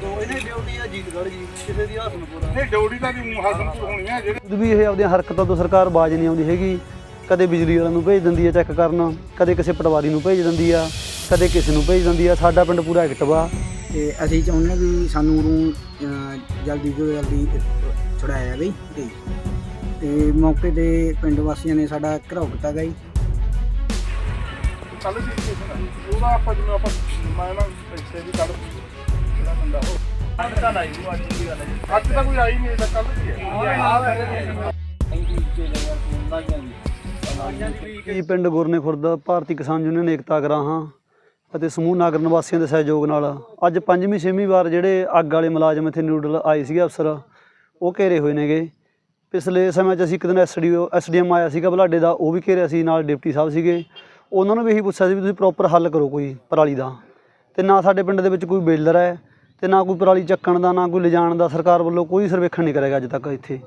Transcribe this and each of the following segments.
ਤੋਂ ਇਹਨੇ ਡਿਊਟੀ ਆ ਜੀਤਗੜ੍ਹ ਜੀ ਕਿਸੇ ਦੀ ਹਸਨਪੁਰ ਆ। ਨਹੀਂ ਡਿਊਟੀ ਤਾਂ ਦੀ ਹਸਨਪੁਰ ਹੋਣੀ ਹੈ ਜਿਹੜੇ ਖੁਦ ਵੀ ਇਹ ਆਪਣੀਆਂ ਹਰਕਤਾਂ ਤੋਂ ਸਰਕਾਰ ਬਾਜ ਨਹੀਂ ਆਉਂਦੀ ਹੈਗੀ ਕਦੇ ਬਿਜਲੀ ਵਾਲਿਆਂ ਨੂੰ ਭੇਜ ਦਿੰਦੀ ਹੈ ਚੈੱਕ ਕਰਨ ਕਦੇ ਕਿਸੇ ਪਟਵਾਰੀ ਨੂੰ ਭੇਜ ਦਿੰਦੀ ਆ ਕਦੇ ਕਿਸੇ ਨੂੰ ਭੇਜ ਦਿੰਦੀ ਆ ਸਾਡਾ ਪਿੰਡ ਪੂਰਾ ਐਕਟਿਵ ਆ। ਤੇ ਅਸੀਂ ਚਾਹੁੰਦੇ ਹਾਂ ਵੀ ਸਾਨੂੰ ਅਹ, ਜਲਦੀ ਤੋਂ ਜਲਦੀ ਛੁਡਾਇਆ ਜਾਵੇ ਤੇ ਤੇ ਮੌਕੇ ਤੇ ਪਿੰਡ ਵਾਸੀਆਂ ਨੇ ਸਾਡਾ ਘਰਾਓ ਕੀਤਾ ਜੀ। ਕੱਲ ਦੀ ਸਟੇਸ਼ਨ ਆ ਉਹਦਾ ਆਪਾਂ ਜਿਵੇਂ ਆਪਾਂ ਮੈਂ ਨਾ ਪੈਸੇ ਵੀ ਕੱਢ ਜਿਹੜਾ ਉਹ ਅੱਜ ਤਾਂ ਲਾਈ ਅੱਜ ਦੀ ਗੱਲ ਹੈ ਅੱਜ ਤਾਂ ਕੋਈ ਆਈ ਨਹੀਂ ਤਾਂ ਕੱਲ ਦੀ ਹੈ ਜੀ ਪਿੰਡ ਗੁਰਨੇ ਖੁਰਦ ਭਾਰਤੀ ਕਿਸਾਨ ਯੂਨੀਅਨ ਏਕਤਾ ਗਰਾਹਾਂ ਅਤੇ ਸਮੂਹ ਨਗਰ ਨਿਵਾਸੀਆਂ ਦੇ ਸਹਿਯੋਗ ਨਾਲ ਅੱਜ ਪੰਜਵੀਂ, ਛੇਵੀਂ ਵਾਰ ਜਿਹੜੇ ਅੱਗ ਵਾਲੇ ਮੁਲਾਜ਼ਮ ਇੱਥੇ ਨਿਊਡਲ ਆਏ ਸੀਗੇ ਅਫਸਰ, ਉਹ ਘੇਰੇ ਹੋਏ ਨੇਗੇ। ਪਿਛਲੇ ਸਮੇਂ 'ਚ ਅਸੀਂ ਇੱਕ ਦਿਨ ਐਸਡੀਓ, ਐਸਡੀਐਮ ਆਇਆ ਸੀਗਾ ਬਲਾਡੇ ਦਾ, ਉਹ ਵੀ ਘੇਰਿਆ ਸੀ, ਨਾਲ ਡਿਪਟੀ ਸਾਹਿਬ ਸੀਗੇ। ਉਹਨਾਂ ਨੂੰ ਵੀ ਇਹੀ ਪੁੱਛਿਆ ਸੀ ਵੀ ਤੁਸੀਂ ਪ੍ਰੋਪਰ ਹੱਲ ਕਰੋ ਕੋਈ ਪਰਾਲੀ ਦਾ। ਤੇ ਨਾ ਸਾਡੇ ਪਿੰਡ ਦੇ ਵਿੱਚ ਕੋਈ ਬੇਲਰ ਹੈ ਤੇ ਨਾ ਕੋਈ ਪਰਾਲੀ ਚੱਕਣ ਦਾ, ਨਾ ਕੋਈ ਲਿਜਾਣ ਦਾ ਸਰਕਾਰ ਵੱਲੋਂ ਕੋਈ ਸਰਵੇਖਣ ਨਹੀਂ ਕਰੇਗਾ ਅੱਜ ਤੱਕ ਇੱਥੇ।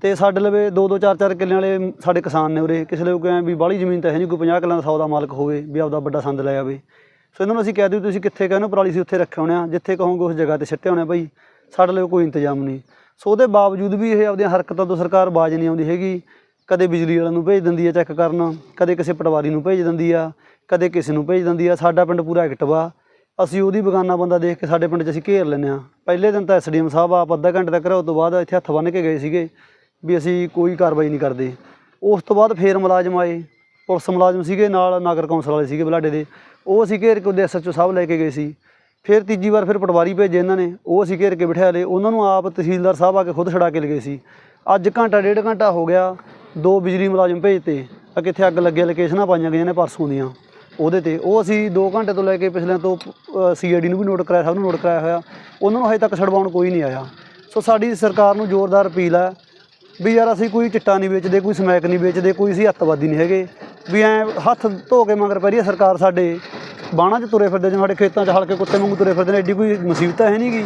ਤੇ ਸਾਡੇ ਲਵੇ ਦੋ ਦੋ, ਚਾਰ ਚਾਰ ਕਿੱਲਿਆਂ ਵਾਲੇ ਸਾਡੇ ਕਿਸਾਨ ਨੇ ਉਰੇ। ਕਿਸੇ ਲੋਕ ਐ ਵੀ ਬਾਹਲੀ ਜ਼ਮੀਨ ਤਾਂ ਹੈ ਨਹੀਂ ਕੋਈ 50 ਕਿੱਲਿਆਂ ਦਾ, ਸੌ ਦਾ ਮਾਲਕ ਹੋਵੇ ਵੀ ਆਪਦਾ ਵੱਡਾ ਸੰਦ ਲੈ ਆਵੇ। ਸੋ ਇਹਨਾਂ ਨੂੰ ਅਸੀਂ ਕਹਿ ਦਿਓ ਤੁਸੀਂ ਕਿੱਥੇ ਕਹਿੰਦੇ ਪਰਾਲੀ ਸੀ ਉੱਥੇ ਰੱਖੇ ਹੋਣੇ ਆ, ਜਿੱਥੇ ਕਹੋਗੇ ਉਸ ਜਗ੍ਹਾ ਤੇ ਸਿੱਟੇ ਹੋਣੇ ਆ ਭਾਈ ਸਾਡੇ ਲਈ ਕੋਈ ਇੰਤਜ਼ਾਮ ਨਹੀਂ। ਸੋ ਉਹਦੇ ਬਾਵਜੂਦ ਵੀ ਇਹ ਆਪਦੀਆਂ ਹਰਕਤਾਂ ਤੋਂ ਸਰਕਾਰ ਬਾਜ ਨਹੀਂ ਆਉਂਦੀ ਹੈਗੀ। ਕਦੇ ਬਿਜਲੀ ਵਾਲਿਆਂ ਨੂੰ ਭੇਜ ਦਿੰਦੀ ਆ ਚੈੱਕ ਕਰਨ, ਕਦੇ ਕਿਸੇ ਪਟਵਾਰੀ ਨੂੰ ਭੇਜ ਦਿੰਦੀ ਆ, ਕਦੇ ਕਿਸੇ ਨੂੰ ਭੇਜ ਦਿੰਦੀ ਆ। ਸਾਡਾ ਪਿੰਡ ਪੂਰਾ ਐਕਟਿਵ ਆ ਅਸੀਂ ਉਹਦੀ ਬਗਾਨਾ ਬੰਦਾ ਦੇਖ ਕੇ ਸਾਡੇ ਪਿੰਡ 'ਚ ਅਸੀਂ ਘੇਰ ਲੈਂਦੇ ਆ ਪਹਿਲੇ ਦਿਨ ਤਾਂ ਐਸਡੀਐਮ ਸਾਹਿਬ ਆਪ ਅੱਧਾ ਘੰਟੇ ਤੱਕ ਘਰੋਂ ਤੋਂ ਬਾਅਦ ਇੱਥੇ ਹੱਥ ਬੰਨ੍ਹ ਕੇ ਗਏ ਸੀਗੇ ਵੀ ਅਸੀਂ ਕੋਈ ਕਾਰਵਾਈ ਨਹੀਂ ਕਰਦੇ। ਉਸ ਤੋਂ ਬਾਅਦ ਫੇਰ ਮੁਲਾਜ਼ਮ ਆਏ, ਪੁਲਿਸ ਮੁਲਾਜ਼ਮ ਸੀਗੇ ਨਾਲ ਨਗਰ ਕੌਂਸਲ ਵਾਲੇ ਸੀਗੇ ਬਲਾਡੇ ਦੇ। ਉਹ ਅਸੀਂ ਘੇਰ ਕੇ ਉਹਦੇ ਐਸਐਚਓ ਸਾਹਿਬ ਲੈ ਕੇ ਗਏ ਸੀ। ਫਿਰ ਤੀਜੀ ਵਾਰ ਫਿਰ ਪਟਵਾਰੀ ਭੇਜੇ ਇਹਨਾਂ ਨੇ, ਉਹ ਅਸੀਂ ਘੇਰ ਕੇ ਬਿਠਾ ਲਏ। ਉਹਨਾਂ ਨੂੰ ਆਪ ਤਹਿਸੀਲਦਾਰ ਸਾਹਿਬ ਆ ਕੇ ਖੁਦ ਛੜਾ ਕੇ ਲਗੇ ਸੀ। ਅੱਜ ਘੰਟਾ, ਡੇਢ ਘੰਟਾ ਹੋ ਗਿਆ, ਦੋ ਬਿਜਲੀ ਮੁਲਾਜ਼ਮ ਭੇਜਤੇ। ਆ ਕਿੱਥੇ ਅੱਗ ਲੱਗੇ ਲੋਕੇਸ਼ਨਾਂ ਪਾਈਆਂ ਗਈਆਂ ਨੇ ਪਰਸੋਂ ਦੀਆਂ। ਉਹਦੇ ਤੇ ਉਹ ਅਸੀਂ 2 ਘੰਟੇ ਤੋਂ ਲੈ ਕੇ ਪਿਛਲੇ ਤੋਂ ਸੀਆਈਡੀ ਨੂੰ ਵੀ ਨੋਟ ਕਰਾਇਆ, ਸਭ ਨੂੰ ਨੋਟ ਕਰਾਇਆ ਹੋਇਆ। ਉਹਨਾਂ ਨੂੰ ਹਜੇ ਤੱਕ ਛਡਵਾਉਣ ਕੋਈ ਨਹੀਂ ਆਇਆ। ਸੋ ਸਾਡੀ ਸਰਕਾਰ ਨੂੰ ਜ਼ੋਰਦਾਰ ਅਪੀਲ ਹੈ ਵੀ ਯਾਰ ਅਸੀਂ ਕੋਈ ਚਿੱਟਾ ਨਹੀਂ ਵੇਚਦੇ, ਕੋਈ ਸਮੈਕ ਨਹੀਂ ਵੇਚਦੇ, ਕੋਈ ਅਸੀਂ ਹੱਤਵਾਦੀ ਨਹੀਂ ਹੈਗੇ। ਵੀ ਐ ਹੱਥ ਧੋ ਕੇ ਮਗਰ ਪੈ ਰਹੀ ਹੈ ਸਰਕਾਰ ਸਾਡੇ ਬਾਣਾ 'ਚ ਤੁਰੇ ਫਿਰਦੇ ਜਿਵੇਂ ਸਾਡੇ ਖੇਤਾਂ 'ਚ ਹਲਕੇ ਕੁੱਤੇ ਵਾਂਗੂ ਤੁਰੇ ਫਿਰਦੇ ਨੇ, ਐਡੀ ਕੋਈ ਮੁਸੀਬਤ ਹੈ ਨਹੀਂਗੀ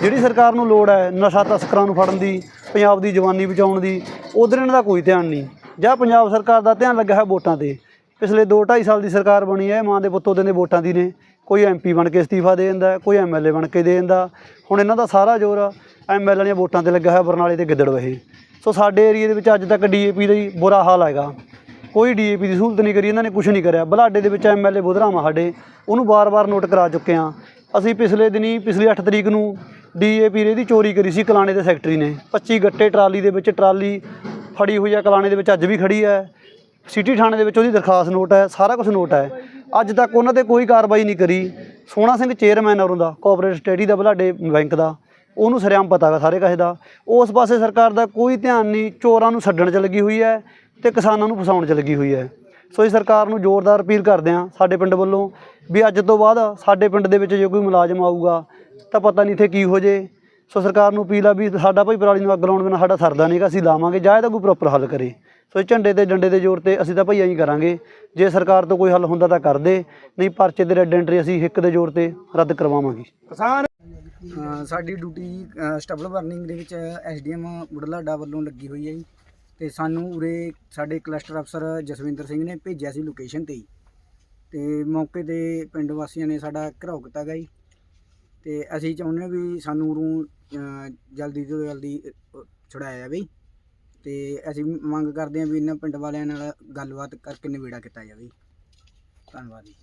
ਜਿਹੜੀ ਸਰਕਾਰ ਨੂੰ ਲੋੜ ਹੈ ਨਸ਼ਾ ਤਸਕਰਾਂ ਨੂੰ ਫੜਨ ਦੀ, ਪੰਜਾਬ ਦੀ ਜਵਾਨੀ ਬਚਾਉਣ ਦੀ, ਉਧਰ ਇਹਨਾਂ ਦਾ ਕੋਈ ਧਿਆਨ ਨਹੀਂ। ਜਾਂ ਪੰਜਾਬ ਸਰਕਾਰ ਦਾ ਧਿਆਨ ਲੱਗਾ ਹੈ ਵੋਟਾਂ ਤੇ। ਪਿਛਲੇ 2 2.5 ਸਾਲ ਦੀ ਸਰਕਾਰ ਬਣੀ ਹੈ ਮਾਂ ਦੇ ਪੁੱਤ ਉਹਦੇ ਨੇ ਵੋਟਾਂ ਦੀ ਨੇ। ਕੋਈ ਐਮਪੀ ਬਣ ਕੇ ਅਸਤੀਫਾ ਦੇ ਦਿੰਦਾ ਹੈ, ਕੋਈ ਐਮਐਲਏ ਬਣ ਕੇ ਦੇ ਦਿੰਦਾ ਹੁਣ ਇਹਨਾਂ ਦਾ ਸਾਰਾ ਜ਼ੋਰ ਐਮਐਲਏ ਦੀਆਂ ਵੋਟਾਂ ਤੇ ਲੱਗਾ ਹੋਇਆ ਬਰਨਾਲੇ ਤੇ ਗਿੱਦੜਵਹੇ ਸੋ ਸਾਡੇ ਏਰੀਆ ਦੇ ਵਿੱਚ ਅੱਜ ਤੱਕ ਡੀਏਪੀ ਦਾ ਹੀ ਬੁਰਾ ਹਾਲ ਹੈਗਾ। ਕੋਈ ਡੀਏਪੀ ਦੀ ਸਹੂਲਤ ਨਹੀਂ ਕਰੀ ਇਹਨਾਂ ਨੇ ਕੁਝ ਨਹੀਂ ਕਰਿਆ। ਬਲਾਡੇ ਦੇ ਵਿੱਚ ਐਮਐਲਏ ਬੁਧਰਾਮਾ ਸਾਡੇ ਉਹਨੂੰ ਵਾਰ-ਵਾਰ ਨੋਟ ਕਰਾ ਚੁੱਕੇ ਆ। ਅਸੀਂ ਪਿਛਲੇ ਦਿਨੀ ਪਿਛਲੀ 8 ਤਰੀਕ ਨੂੰ ਡੀਏਪੀ ਦੀ ਚੋਰੀ ਕਰੀ ਸੀ ਕਲਾਣੇ ਦੇ ਸੈਕਟਰੀ ਨੇ। 25 ਗੱਟੇ ਟਰਾਲੀ ਦੇ ਵਿੱਚ ਟਰਾਲੀ ਫੜੀ ਹੋਈ ਆ ਕਲਾਣੇ ਦੇ ਵਿੱਚ ਅੱਜ ਵੀ ਖੜੀ ਹੈ। ਸਿਟੀ ਥਾਣੇ ਦੇ ਵਿੱਚ ਉਹਦੀ ਦਰਖਾਸਤ ਨੋਟ ਹੈ, ਸਾਰਾ ਕੁਝ ਨੋਟ ਹੈ। ਅੱਜ ਤੱਕ ਉਹਨਾਂ ਤੇ ਕੋਈ ਕਾਰਵਾਈ ਨਹੀਂ ਕਰੀ। ਸੋਹਣਾ ਸਿੰਘ ਚੇਅਰਮੈਨ ਔਰੋਂ ਦਾ ਕੋਆਪਰੇਟਿਵ ਸਟੇਡੀ ਦਾ, ਬਲਾਡੇ ਬੈਂਕ ਦਾ। ਉਹਨੂੰ ਸਰਿਆਮ ਪਤਾ ਹੈਗਾ ਸਾਰੇ ਕਾਸੇ ਦਾ। ਉਸ ਪਾਸੇ ਸਰਕਾਰ ਦਾ ਕੋਈ ਧਿਆਨ ਨਹੀਂ, ਚੋਰਾਂ ਨੂੰ ਛੱਡਣ 'ਚ ਲੱਗੀ ਹੋਈ ਹੈ ਤੇ ਕਿਸਾਨਾਂ ਨੂੰ ਫਸਾਉਣ 'ਚ ਲੱਗੀ ਹੋਈ ਹੈ। ਸੋ ਇਹ ਸਰਕਾਰ ਨੂੰ ਜ਼ੋਰਦਾਰ ਅਪੀਲ ਕਰਦੇ ਹਾਂ ਸਾਡੇ ਪਿੰਡ ਵੱਲੋਂ ਵੀ ਅੱਜ ਤੋਂ ਬਾਅਦ ਸਾਡੇ ਪਿੰਡ ਦੇ ਵਿੱਚ ਜੇ ਕੋਈ ਮੁਲਾਜ਼ਮ ਆਊਗਾ ਤਾਂ ਪਤਾ ਨਹੀਂ ਇੱਥੇ ਕੀ ਹੋ ਜੇ। ਸੋ ਸਰਕਾਰ ਨੂੰ ਅਪੀਲ ਆ ਵੀ ਸਾਡਾ ਭਾਈ ਪਰਾਲੀ ਨੂੰ ਅੱਗ ਲਾਉਣ ਬਿਨਾਂ ਸਾਡਾ ਸਰਦਾ ਨਹੀਂਗਾ ਅਸੀਂ ਲਾਵਾਂਗੇ ਜਾਂ ਇਹਦਾ ਕੋਈ ਪ੍ਰੋਪਰ ਹੱਲ ਕਰੇ। ਸੋ ਝੰਡੇ ਤੇ ਡੰਡੇ ਦੇ ਜ਼ੋਰ ਤੇ ਅਸੀਂ ਤਾਂ ਭਾਈ ਐਂ ਹੀ ਕਰਾਂਗੇ। ਜੇ ਸਰਕਾਰ ਤੋਂ ਕੋਈ ਹੱਲ ਹੁੰਦਾ ਤਾਂ ਕਰ ਦੇ ਨਹੀਂ ਪਰਚੇ ਤੇ ਰੈੱਡ ਐਂਟਰੀ ਅਸੀਂ ਹਿੱਕ ਦੇ ਜ਼ੋਰ ਤੇ ਰੱਦ ਕਰਵਾਵਾਂਗੇ। ਕਿਸਾਨ ਸਾਡੀ ਡਿਊਟੀ ਸਟਬਲ ਬਰਨਿੰਗ ਦੇ ਵਿੱਚ ਐਸਡੀਐਮ ਬੁਢਲਾਡਾ ਵੱਲੋਂ ਲੱਗੀ ਹੋਈ ਹੈ ਜੀ। ਤੇ ਸਾਨੂੰ ਉਰੇ ਸਾਡੇ ਕਲਸਟਰ ਅਫਸਰ ਜਸਵਿੰਦਰ ਸਿੰਘ ਨੇ ਭੇਜਿਆ ਸੀ ਲੋਕੇਸ਼ਨ ਤੇ ਤੇ ਮੌਕੇ ਤੇ ਪਿੰਡ ਵਾਸੀਆਂ ਨੇ ਸਾਡਾ ਘਰਾਓ ਕੀਤਾ ਜੀ। ਤੇ ਅਸੀਂ ਚਾਹੁੰਦੇ ਹਾਂ ਵੀ ਸਾਨੂੰ ਉਰੋਂ ਜਲਦੀ ਤੋਂ ਜਲਦੀ ਛੁਡਾਇਆ ਜਾਵੇ। ਤੇ ਅਸੀਂ ਮੰਗ ਕਰਦੇ ਹਾਂ ਵੀ ਇਹਨਾਂ ਪਿੰਡ ਵਾਲਿਆਂ ਨਾਲ ਗੱਲਬਾਤ ਕਰਕੇ ਨਿਬੇੜਾ ਕੀਤਾ ਜਾਵੇ। ਧੰਨਵਾਦ ਜੀ।